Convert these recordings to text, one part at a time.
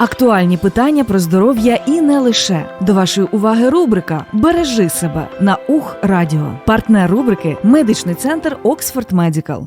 Актуальні питання про здоров'я і не лише до вашої уваги. Рубрика Бережи себе на Ух Радіо. Партнер рубрики Медичний центр Оксфорд Медікал.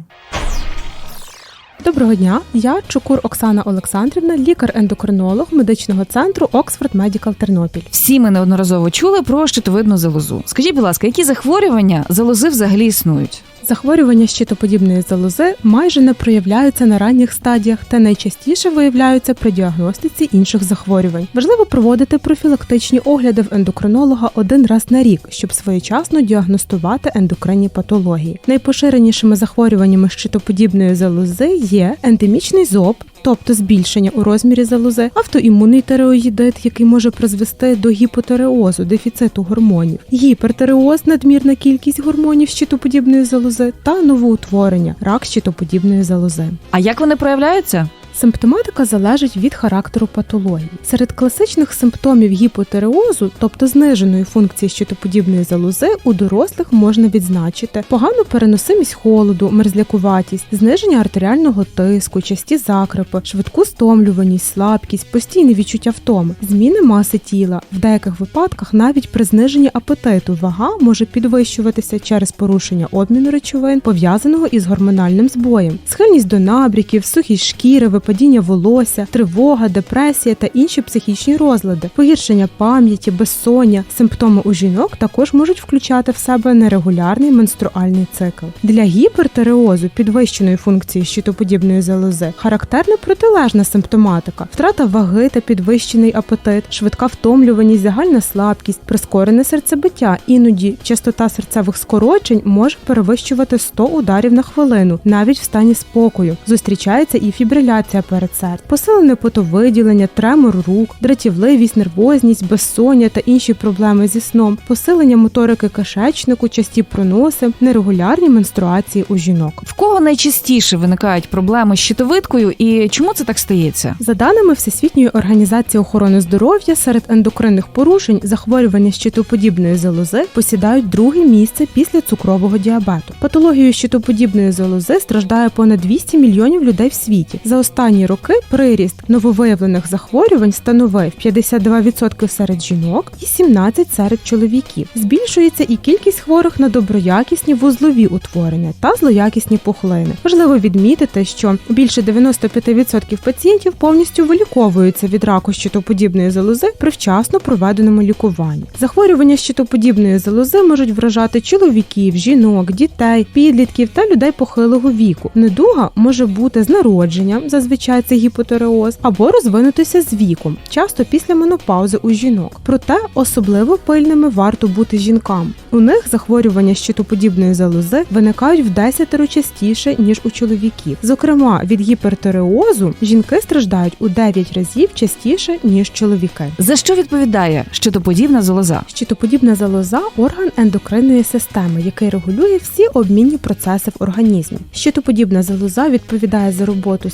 Доброго дня, я Чукур Оксана Олександрівна, лікар-ендокринолог медичного центру Оксфорд Медікал Тернопіль. Всі ми неодноразово чули про щитовидну залозу. Скажіть, будь ласка, які захворювання залози взагалі існують? Захворювання щитоподібної залози майже не проявляються на ранніх стадіях та найчастіше виявляються при діагностиці інших захворювань. Важливо проводити профілактичні огляди в ендокринолога один раз на рік, щоб своєчасно діагностувати ендокринні патології. Найпоширенішими захворюваннями щитоподібної залози є ендемічний зоб. Тобто збільшення у розмірі залози, автоімунний тереоїдит, який може призвести до гіпотереозу, дефіциту гормонів, гіпертереоз, надмірна кількість гормонів щитоподібної залози та новоутворення, рак щитоподібної залози. А як вони проявляються? Симптоматика залежить від характеру патології. Серед класичних симптомів гіпотереозу, тобто зниженої функції щитоподібної залози, у дорослих можна відзначити погану переносимість холоду, мерзлякуватість, зниження артеріального тиску, часті закрепи, швидку стомлюваність, слабкість, постійне відчуття втоми, зміни маси тіла. В деяких випадках навіть при зниженні апетиту вага може підвищуватися через порушення обміну речовин, пов'язаного із гормональним збоєм, схильність до набріків, сухість шкіри, випадіння волосся, тривога, депресія та інші психічні розлади, погіршення пам'яті, безсоння. Симптоми у жінок також можуть включати в себе нерегулярний менструальний цикл. Для гіпертиреозу підвищеної функції щитоподібної залози характерна протилежна симптоматика, втрата ваги та підвищений апетит, швидка втомлюваність, загальна слабкість, прискорене серцебиття. Іноді частота серцевих скорочень може перевищувати 100 ударів на хвилину, навіть в стані спокою. Зустрічається і фібриляція перед серцем, посилене потовиділення, тремор рук, дратівливість, нервозність, безсоння та інші проблеми зі сном, посилення моторики кишечнику, часті проноси, нерегулярні менструації у жінок. В кого найчастіше виникають проблеми з щитовидкою і чому це так стається? За даними Всесвітньої організації охорони здоров'я, серед ендокринних порушень захворювання щитоподібної залози посідають друге місце після цукрового діабету. Патологією щитоподібної залози страждає понад 200 мільйонів людей в світі. За останні роки приріст нововиявлених захворювань становив 52% серед жінок і 17% серед чоловіків. Збільшується і кількість хворих на доброякісні вузлові утворення та злоякісні пухлини. Важливо відмітити, що більше 95% пацієнтів повністю виліковуються від раку щитоподібної залози при вчасно проведеному лікуванні. Захворювання щитоподібної залози можуть вражати чоловіків, жінок, дітей, підлітків та людей похилого віку. Недуга може бути з народженням, зазвичай це гіпотереоз, або розвинутися з віком, часто після менопаузи у жінок. Проте особливо пильними варто бути жінкам. У них захворювання щитоподібної залози виникають в 10 частіше ніж у чоловіків. Зокрема, від гіпертиреозу жінки страждають у 9 разів частіше ніж чоловіки. За що відповідає щитоподібна залоза? Щитоподібна залоза орган ендокринної системи, який регулює всі обмінні процеси в організмі. Щитоподібна залоза відповідає за роботу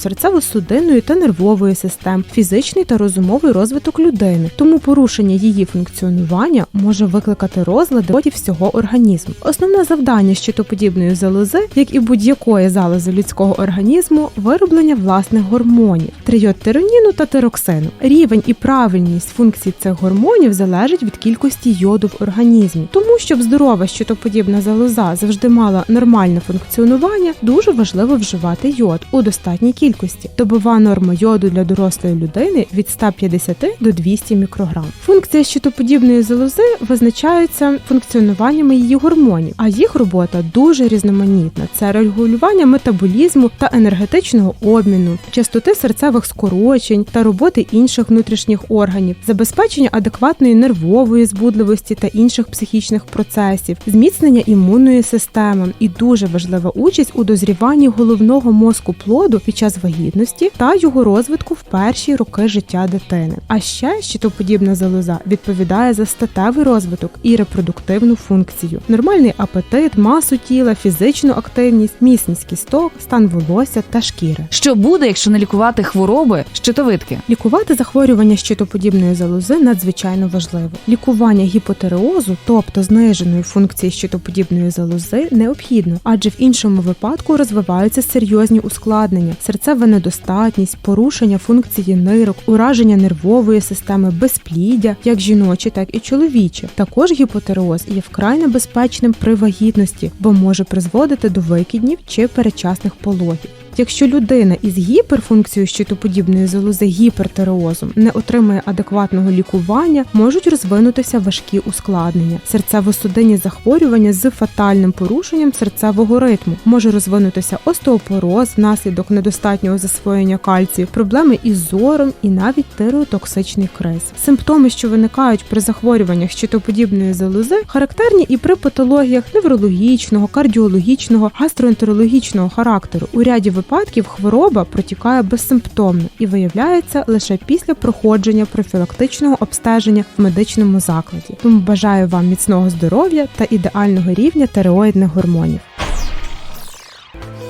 серцево-судинної та нервової систем, фізичний та розумовий розвиток людини. Тому порушення її функціонування може викликати розлади ході всього організму. Основне завдання щитоподібної залози, як і будь-якої залози людського організму, вироблення власних гормонів трийодтироніну та тироксину. Рівень і правильність функцій цих гормонів залежить від кількості йоду в організмі. Тому, щоб здорова щитоподібна залоза завжди мала нормальне функціонування, дуже важливо вживати йод у достатній кількості. Добова норма йоду для дорослої людини від 150 до 200 мікрограм. Функція щитоподібної залози визначається функціонуваннями її гормонів, а їх робота дуже різноманітна. Це регулювання метаболізму та енергетичного обміну, частоти серцевих скорочень та роботи інших внутрішніх органів, забезпечення адекватної нервової збудливості та інших психічних процесів, зміцнення імунної системи і дуже важлива участь у дозріванні головного мозку плоду під час вагітності та його розвитку в перші роки життя дитини. А ще щитоподібна залоза відповідає за статевий розвиток і репродуктивну функцію, нормальний апетит, масу тіла, фізичну активність, міцність кісток, стан волосся та шкіри. Що буде, якщо не лікувати хвороби щитовидки? Лікувати захворювання щитоподібної залози надзвичайно важливо. Лікування гіпотереозу, тобто зниженої функції щитоподібної залози, необхідно, адже в іншому випадку розвиваються серйозні ускладнення, серцеве недостатньо недостатність, порушення функції нирок, ураження нервової системи, безпліддя, як жіночі, так і чоловічі. Також гіпотереоз є вкрай небезпечним при вагітності, бо може призводити до викиднів чи перечасних пологів. Якщо людина із гіперфункцією щитоподібної залози гіпертереозом не отримує адекватного лікування, можуть розвинутися важкі ускладнення. Серцево-судинні захворювання з фатальним порушенням серцевого ритму може розвинутися остеопороз внаслідок недостатнього засвоєння кальцію, проблеми із зором і навіть тиреотоксичний криз. Симптоми, що виникають при захворюваннях щитоподібної залози, характерні і при патологіях неврологічного, кардіологічного, гастроентерологічного характеру. У ряді випадків хвороба протікає безсимптомно і виявляється лише після проходження профілактичного обстеження в медичному закладі. Тому бажаю вам міцного здоров'я та ідеального рівня тереоїдних гормонів.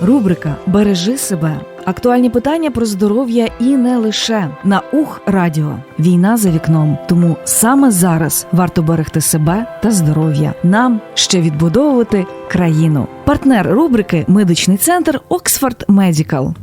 Рубрика Бережи себе. Актуальні питання про здоров'я і не лише на Ух Радіо. Війна за вікном. Тому саме зараз варто берегти себе та здоров'я. Нам ще відбудовувати країну. Партнер рубрики Медичний центр Оксфорд Медікал.